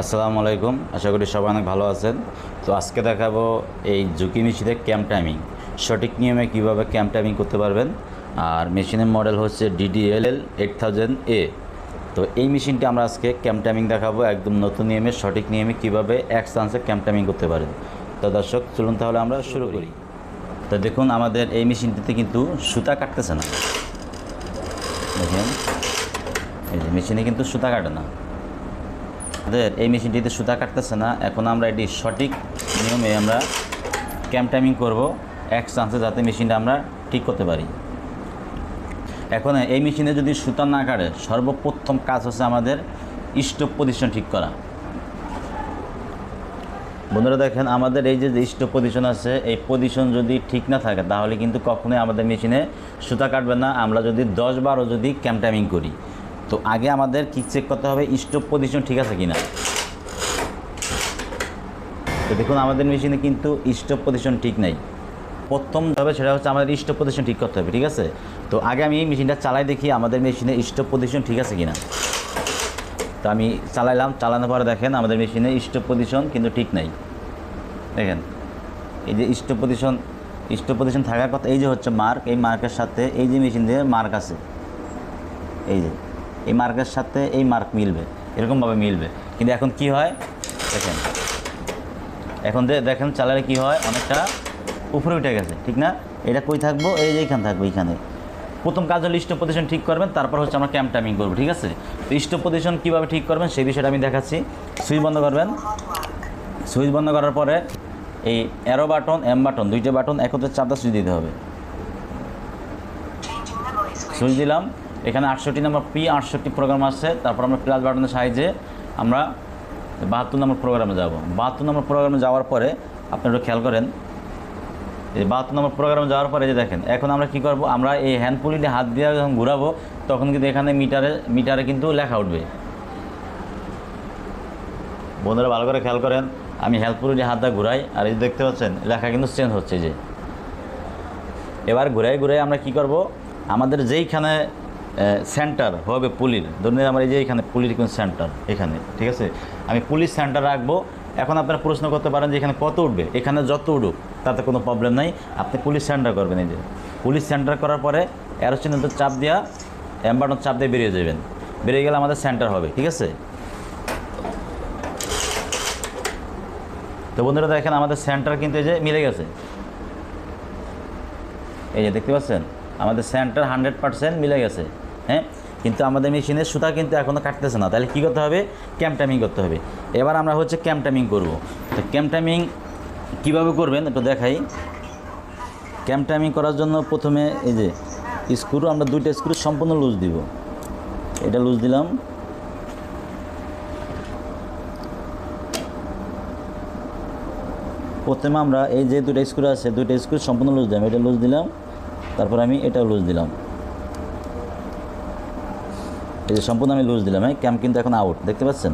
আসসালামু আলাইকুম। আশা করি সবাই অনেক ভালো আছেন। তো আজকে দেখাবো এই ঝুঁকি মেশিনে ক্যাম্প টাইমিং। সঠিক নিয়মে কীভাবে ক্যাম্প টাইমিং করতে পারবেন? আর মেশিনের মডেল হচ্ছে ডিডিএল এইট থাউজেন্ড এ। তো এই মেশিনটি আমরা আজকে ক্যাম্প টাইমিং দেখাবো। একদম নতুন নিয়মে, সঠিক নিয়মে কীভাবে এক চান্সে ক্যাম্প টাইমিং করতে পারেন। তো দর্শক, চলুন তাহলে আমরা শুরু করি। তো দেখুন, আমাদের এই মেশিনটিতে কিন্তু সুতা কাটতেছে না। দেখেন, এই যে মেশিনে কিন্তু সুতা কাটে না। আমাদের এই মেশিনটিতে সুতা কাটতেছে না। এখন আমরা এটি সঠিক নিয়মে আমরা ক্যাম্প টাইমিং করব, এক চান্সে যাতে মেশিনটা আমরা ঠিক করতে পারি। এখন এই মেশিনে যদি সুতা না কাটে, সর্বপ্রথম কাজ হচ্ছে আমাদের স্টোভ পজিশন ঠিক করা। বন্ধুরা দেখেন, আমাদের এই যে স্টোভ পজিশন আছে, এই পজিশন যদি ঠিক না থাকে, তাহলে কিন্তু কখনোই আমাদের মেশিনে সুতা কাটবে না। আমরা যদি দশ বারো যদি ক্যাম্প টাইমিং করি। তো আগে আমাদের কি চেক করতে হবে? স্টোভ পজিশন ঠিক আছে কিনা? তো দেখুন, আমাদের মেশিনে কিন্তু স্টোভ পজিশন ঠিক নাই। প্রথম হবে সেটা হচ্ছে আমাদের স্টোভ পজিশন ঠিক করতে হবে, ঠিক আছে? তো আগে আমি মেশিনটা চালাই দেখি আমাদের মেশিনে স্টোভ পজিশন ঠিক আছে কিনা। তো আমি চালাইলাম, চালানোর পরে দেখেন আমাদের মেশিনে স্টোভ পজিশন কিন্তু ঠিক নাই। দেখেন, এই যে স্টোভ পজিশন স্টোভ পজিশন থাকার কথা, এই যে হচ্ছে মার্ক এই মার্কের সাথে এই যে মেশিন দিয়ে মার্ক আছে। এই যে। এই মার্কের সাথে এই মার্ক মিলবে, এরকমভাবে মিলবে। কিন্তু এখন কি হয়? দেখেন। এখন দেখেন চালালে কি হয়? অনেকটা উপরে উঠে গেছে, ঠিক না? এটা কই থাকব? এই যে এইখানে থাকব, এইখানে। প্রথম কাজ হলো স্টোভ পজিশন ঠিক করবেন, তারপর হচ্ছে আমরা ক্যাম্প টাইমিং করব, ঠিক আছে? তো স্টোভ পজিশন কীভাবে ঠিক করবেন সেই বিষয়টা আমি দেখাচ্ছি। সুইচ বন্ধ করবেন। সুইচ বন্ধ করার পরে এই অ্যারো বাটন এম বাটন দুইটা বাটন একত্রে চাপটা সুইচ দিতে হবে। সুইচ দিলাম। এখানে আটষট্টি নম্বর পি আটষট্টি প্রোগ্রাম আসছে তারপর আমরা প্লাস বাটনের সাহায্যে আমরা বাহাত্তর নম্বর প্রোগ্রামে যাব। বাহাত্তর নম্বর প্রোগ্রামে যাওয়ার পরে আপনি একটু খেয়াল করেন, এই বাহাত্তর নম্বর প্রোগ্রামে যাওয়ার পরে যে দেখেন, এখন আমরা কি করব? আমরা এই হ্যান্ড পুলিটি হাত দিয়ে যখন ঘুরাবো, তখন কিন্তু এখানে মিটারে মিটারে কিন্তু লেখা উঠবে। বন্ধুরা ভালো করে খেয়াল করেন, আমি হেল্পপুলি দিয়ে হাতটা ঘুরাই, আর এই দেখতে পাচ্ছেন, লেখা কিন্তু চেঞ্জ হচ্ছে যে। এবার ঘুরাই ঘুরাই আমরা কি করব? আমাদের যেইখানে সেন্টার হবে পুলির। ধরুন আমার এই যে এখানে পুলির কোন সেন্টার এখানে, ঠিক আছে? আমি পুলিশ সেন্টার রাখব। এখন আপনারা প্রশ্ন করতে পারেন যে এখানে কত উঠবে? এখানে যত উঠুক, তাতে কোনো প্রবলেম নাই। আপনি পুলিশ সেন্টার করবেন এই যে। পুলিশ সেন্টার করার পরে এরো চিহ্নিত চাপ দেওয়া এম্বাটন চাপ দিয়ে বেরিয়ে যাবেন। বেরিয়ে গেলে আমাদের সেন্টার হবে, ঠিক আছে? তো বন্ধুরা দেখেন আমাদের সেন্টার কিন্তু এই যে মিলে গেছে। এই যে দেখতে পাচ্ছেন? আমাদের সেন্টার হান্ড্রেড পার্সেন্ট মিলে গেছে। হ্যাঁ? কিন্তু আমাদের মেশিনের সুতা কিন্তু এখনও কাটতেছে না। তাহলে কী করতে হবে? ক্যাম্প টাইমিং করতে হবে। এবার আমরা হচ্ছে ক্যাম্প টাইমিং করব। তো ক্যাম্প টাইমিং কীভাবে করবেন একটু দেখাই। ক্যাম্প টাইমিং করার জন্য প্রথমে এই যে স্ক্রু, আমরা দুইটা স্ক্রু সম্পূর্ণ লুজ দিব। এটা লুজ দিলাম। প্রথমে আমরা এই যে দুটো স্ক্রু আছে দুটো স্ক্রু সম্পূর্ণ লুজ দিলাম। এটা লুজ দিলাম। তারপর আমি এটাও লুজ দিলাম। এই যে সম্পূর্ণ আমি লুজ দিলাম হ্যাঁ? ক্যাম্প কিন্তু এখন আউট দেখতে পাচ্ছেন?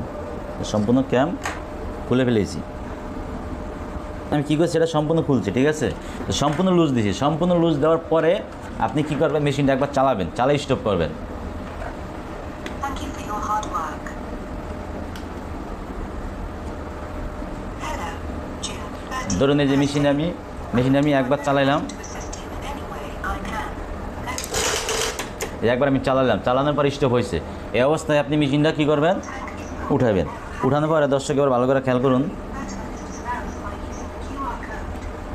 সম্পূর্ণ ক্যাম্প খুলে ফেলেছি। আমি কী করছি? এটা সম্পূর্ণ খুলছি ঠিক আছে? তো সম্পূর্ণ লুজ দিয়েছি সম্পূর্ণ লুজ দেওয়ার পরে আপনি কী করবেন? মেশিনটা একবার চালাবেন চালাই স্টপ করবেন। Thank you for your hard work. Hello, June 30. ধরুন এই যে মেশিনে আমি মেশিনে আমি একবার চালাইলাম। একবার আমি চালালাম, চালানোর পর স্টপ হয়েছে। এই অবস্থায় আপনি মেশিনটা কী করবেন? উঠাবেন উঠানোর পরে দর্শক এবার ভালো করে খেয়াল করুন।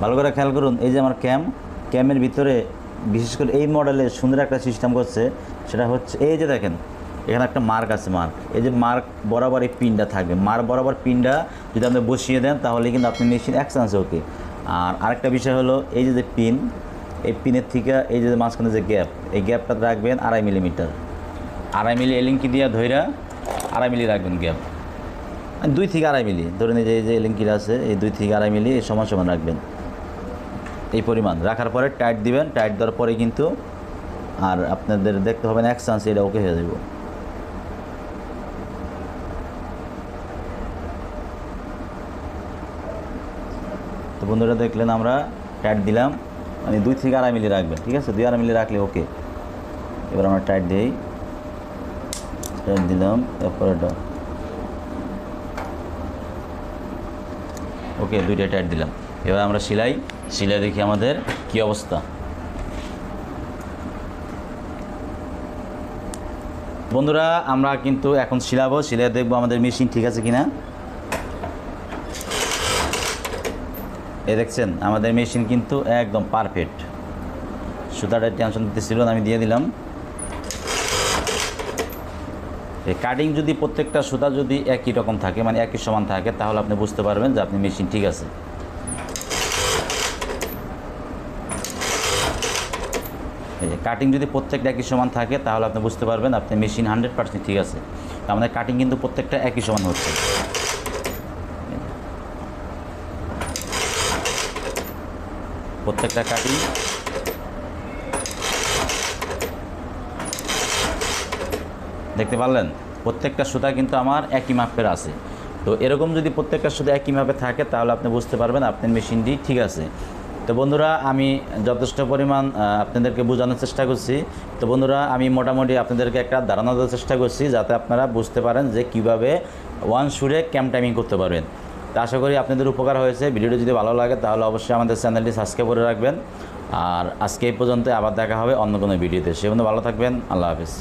ভালো করে খেয়াল করুন, এই যে আমার ক্যাম ক্যামের ভিতরে বিশেষ করে এই মডেলের সুন্দর একটা সিস্টেম করছে, সেটা হচ্ছে, এই যে দেখেন, এখানে একটা মার্ক আছে মার্ক এই যে মার্ক বরাবর এই পিনটা থাকবে। মার্ক বরাবর পিনটা যদি আপনি বসিয়ে দেন, তাহলে কিন্তু আপনি মেশিন এক চান্সে ওকে আর আরেকটা বিষয় হলো, এই যে যে পিন এই পিনের থেকে এই যে মাঝখানে যে গ্যাপ, এই গ্যাপটা রাখবেন আড়াই মিলিমিটার। আড়াই মিলি এলিঙ্কি দিয়ে ধইরা আড়াই মিলি রাখবেন গ্যাপ। দুই থেকে আড়াই মিলি ধরেন এই যে এই যে এলিঙ্কিটা আছে, এই দুই থেকে আড়াই মিলি এই সমান সমান রাখবেন। এই পরিমাণ রাখার পরে টাইট দিবেন, টাইট দেওয়ার পরে কিন্তু আর আপনাদের দেখতে হবে না, এক চান্স এটা ওকে হয়ে যাব। তো বন্ধুরা দেখলেন আমরা টাইট দিলাম। মানে দুই থেকে আড়াই মিলি রাখবেন, ঠিক আছে? দুই আড়াই মিলি রাখলে ওকে এবার আমরা টাইট দিই। টাইট দিলাম তারপরে ওকে দুইটা টাইট দিলাম। এবার আমরা সেলাই সেলাই দেখি আমাদের কি অবস্থা। বন্ধুরা, আমরা কিন্তু এখন শিলাবো শিলাই দেখব আমাদের মেশিন ঠিক আছে কিনা। এ দেখছেন, আমাদের মেশিন কিন্তু একদম পারফেক্ট সুতাটা টেনশন দিতেছিল আমি দিয়ে দিলাম। এই কাটিং যদি প্রত্যেকটা সুতা যদি একই রকম থাকে মানে একই সমান থাকে, তাহলে আপনি বুঝতে পারবেন যে আপনি মেশিন ঠিক আছে। কাটিং যদি প্রত্যেকটা একই সমান থাকে, তাহলে আপনি বুঝতে পারবেন আপনি মেশিন হান্ড্রেড পার্সেন্ট ঠিক আছে। আমাদের কাটিং কিন্তু প্রত্যেকটা একই সমান হচ্ছে। প্রত্যেকটা কাটিং। দেখতে পারলেন? প্রত্যেকটা সুতা কিন্তু আমার একই মাপের আছে। তো এরকম যদি প্রত্যেকটা সুতা একই মাপে থাকে, তাহলে আপনি বুঝতে পারবেন আপনার মেশিনটি ঠিক আছে। তো বন্ধুরা, আমি যথেষ্ট পরিমাণ আপনাদেরকে বোঝানোর চেষ্টা করছি। তো বন্ধুরা, আমি মোটামুটি আপনাদেরকে একটা ধারণা দেওয়ার চেষ্টা করছি, যাতে আপনারা বুঝতে পারেন যে কীভাবে ওয়ান শুরে ক্যাম্প টাইমিং করতে পারবেন। তো আশা করি আপনাদের উপকার হয়েছে। ভিডিওটি যদি ভালো লাগে, তাহলে অবশ্যই আমাদের চ্যানেলটি সাবস্ক্রাইব করে রাখবেন। আর আজকে এই পর্যন্ত আবার দেখা হবে অন্য কোনো ভিডিওতে। সে ভালো থাকবেন, আল্লাহ হাফিজ।